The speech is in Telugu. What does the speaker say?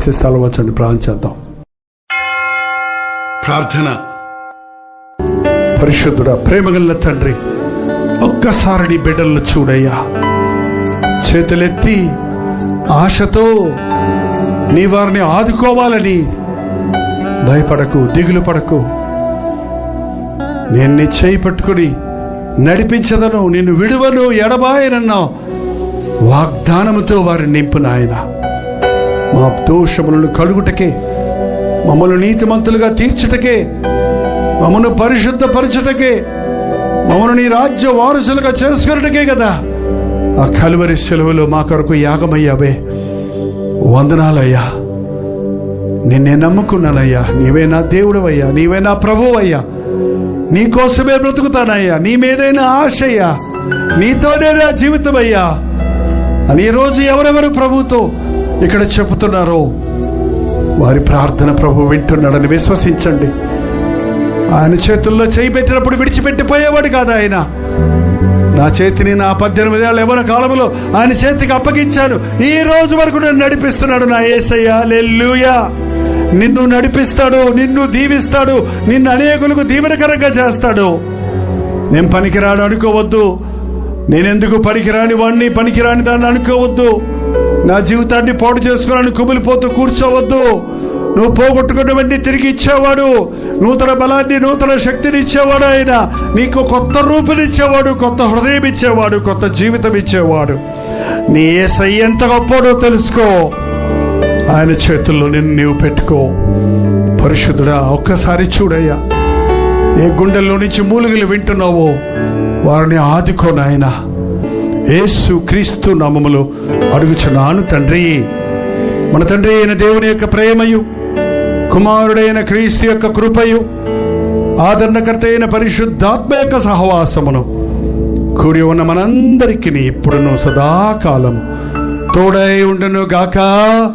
స్థలం వచ్చండి ప్రాణం చేద్దాం. ప్రార్థన. పరిశుద్ధుడ ప్రేమగల్ల తండ్రి ఒక్కసారి నీ బిడ్డలను చూడయ్యా. చేతులెత్తి ఆశతో నీ వారిని ఆదుకోవాలని భయపడకు దిగులు పడకు. నేను నీ చేయి పట్టుకుని నడిపించదను నిన్ను విడువను ఎడబాయనన్నా వాగ్దానముతో వారిని నింపు నాయనా మా దోషములను కడుగుటకే మమ్మల్ని నీతిమంతులుగా తీర్చుటకే మమ్మను పరిశుద్ధపరచుటకే మమ్మను నీ రాజ్య వారసులుగా చేసుకున్నటకే కదా. ఆ కలువరి సెలవులో మా కొరకు యాగమయ్యావే. వందనాలయ్యా. నిన్నే నమ్ముకున్నానయ్యా. నీవే నా దేవుడవయ్యా. నీవే నా ప్రభువయ్యా. నీ కోసమే బ్రతుకుతానయ్యా. నీ మీదైనా ఆశయ్యా. నీతోనే నా జీవితమయ్యా. అని ఈరోజు ఎవరెవరు ప్రభుతో ఇక్కడ చెబుతున్నారో వారి ప్రార్థన ప్రభు వింటున్నాడని విశ్వసించండి. ఆయన చేతుల్లో చేయి పెట్టినప్పుడు విడిచిపెట్టిపోయేవాడు కాదు ఆయన. నా చేతిని నా పద్దెనిమిది ఏళ్ళ ఎవరి కాలంలో ఆయన చేతికి అప్పగించాను. ఈ రోజు వరకు నన్ను నడిపిస్తున్నాడు నా ఏసయ్యా. లెల్లుయా నిన్ను నడిపిస్తాడు నిన్ను దీవిస్తాడు నిన్ను అనేకులకు దీవెనకరంగా చేస్తాడు. నేను పనికిరాడు అనుకోవద్దు. నేనెందుకు పనికిరాని వాడిని పనికిరాని దాన్ని అనుకోవద్దు. నా జీవితాన్ని పోటు చేసుకోవాలని కుమిలిపోతూ కూర్చోవద్దు. నువ్వు పోగొట్టుకున్నవన్నీ తిరిగి ఇచ్చేవాడు. నూతన బలాన్ని నూతన శక్తిని ఇచ్చేవాడు ఆయన. నీకు కొత్త రూపునిచ్చేవాడు కొత్త హృదయం ఇచ్చేవాడు కొత్త జీవితం ఇచ్చేవాడు. నీ ఏసై ఎంత గొప్పడో తెలుసుకో. ఆయన చేతుల్లో నిన్ను నీవు పెట్టుకో. పరిశుద్ధుడా ఒక్కసారి చూడయ్యా. ఏ గుండెల్లో నుంచి మూలుగులు వింటున్నావో వారిని ఆదుకో నాయన. యేసు క్రీస్తు నామములో అడుగుచున్నాను తండ్రి. మన తండ్రి అయిన దేవుని యొక్క ప్రేమయు కుమారుడైన క్రీస్తు యొక్క కృపయు ఆదరణకర్త అయిన పరిశుద్ధాత్మ యొక్క సహవాసమును కూడి ఉన్న మనందరికీ ఇప్పుడును సదాకాలం తోడై ఉండును గాక